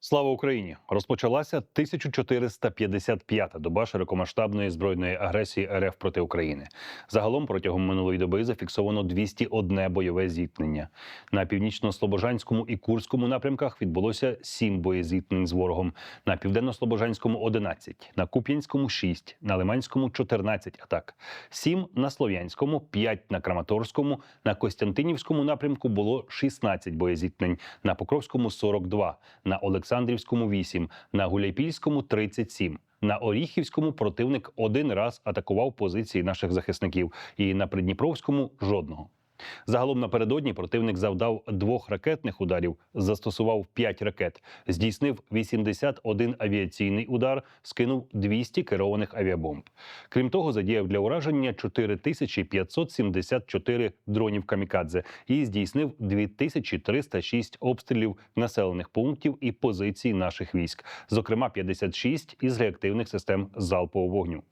Слава Україні! Розпочалася 1455-та доба широкомасштабної збройної агресії РФ проти України. Загалом протягом минулої доби зафіксовано 201 бойове зіткнення. На північно-слобожанському і Курському напрямках відбулося 7 боєзіткнень з ворогом. На південно-слобожанському 11, на Куп'янському 6, на Лиманському 14 атак, 7 на Слов'янському, 5 на Краматорському, на Костянтинівському напрямку було 16 боєзіткнень, на Покровському 42, на Олександрівському 8, на Гуляйпільському 37. На Оріхівському противник один раз атакував позиції наших захисників, і на Придніпровському жодного. Загалом напередодні противник завдав двох ракетних ударів, застосував 5 ракет, здійснив 81 авіаційний удар, скинув 200 керованих авіабомб. Крім того, задіяв для ураження 4574 дронів камікадзе і здійснив 2306 обстрілів населених пунктів і позицій наших військ, зокрема 56 із реактивних систем залпового вогню.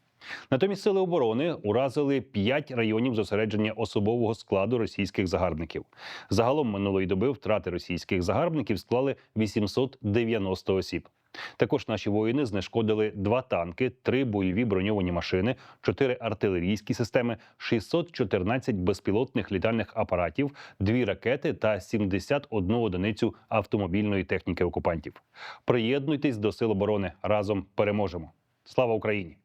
Натомість сили оборони уразили 5 районів зосередження особового складу російських загарбників. Загалом минулої доби втрати російських загарбників склали 890 осіб. Також наші воїни знешкодили два танки, три бойові броньовані машини, чотири артилерійські системи, 614 безпілотних літальних апаратів, дві ракети та 71 одиницю автомобільної техніки окупантів. Приєднуйтесь до сил оборони разом переможемо. Слава Україні!